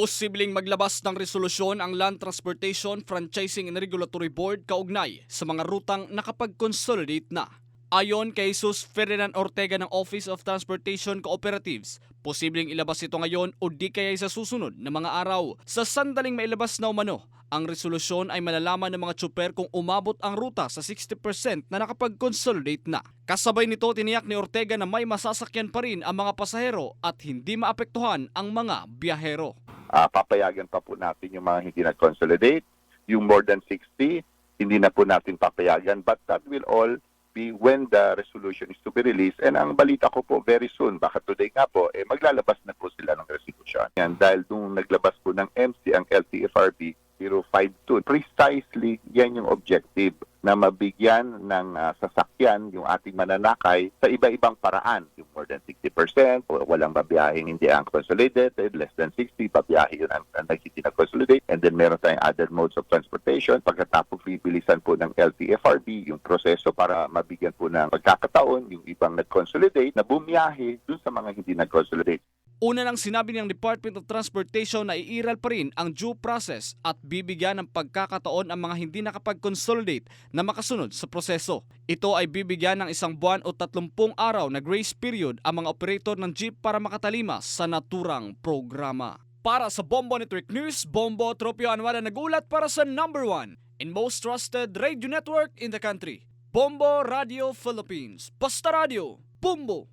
Posibleng maglabas ng resolusyon ang Land Transportation Franchising and Regulatory Board kaugnay sa mga rutang nakapag-consolidate na. Ayon kay Jesus Ferdinand Ortega ng Office of Transportation Cooperatives, posibleng ilabas ito ngayon o di kaya sa susunod na mga araw. Sa sandaling mailabas na umano, ang resolusyon ay malalaman ng mga tsuper kung umabot ang ruta sa 60% na nakapag-consolidate na. Kasabay nito, tiniyak ni Ortega na may masasakyan pa rin ang mga pasahero at hindi maapektuhan ang mga biyahero. Ah, papayagan pa po natin yung mga hindi nag-consolidate, yung more than 60, hindi na po natin papayagan. But that will all be when the resolution is to be released. And ang balita ko po very soon, baka today nga po, eh, maglalabas na po sila ng resolution. Yan, dahil nung naglabas po ng MC ang LTFRB 052, precisely yan yung objective na mabigyan ng ah, sasakyan yung ating mananakay sa iba-ibang paraan. Yung more than 60%, o walang babiyahing hindi ang consolidated, less than 60, babiyahe yun ang, ang hindi na-consolidate. And then meron tayong other modes of transportation. Pagkatapos bibilisan po ng LTFRB yung proseso para mabigyan po ng pagkakataon yung ibang nag-consolidate na bumiyahe dun sa mga hindi nag-consolidate. Una nang sinabi ng Department of Transportation na iiral pa rin ang due process at bibigyan ng pagkakataon ang mga hindi nakapag-consolidate na makasunod sa proseso. Ito ay bibigyan ng isang buwan o 30 araw na grace period ang mga operator ng jeep para makatalima sa naturang programa. Para sa Bombo Network News, Bombo Tropio Anwara nagulat para sa number one in most trusted radio network in the country. Bombo Radio Philippines. Basta Radio. Bombo!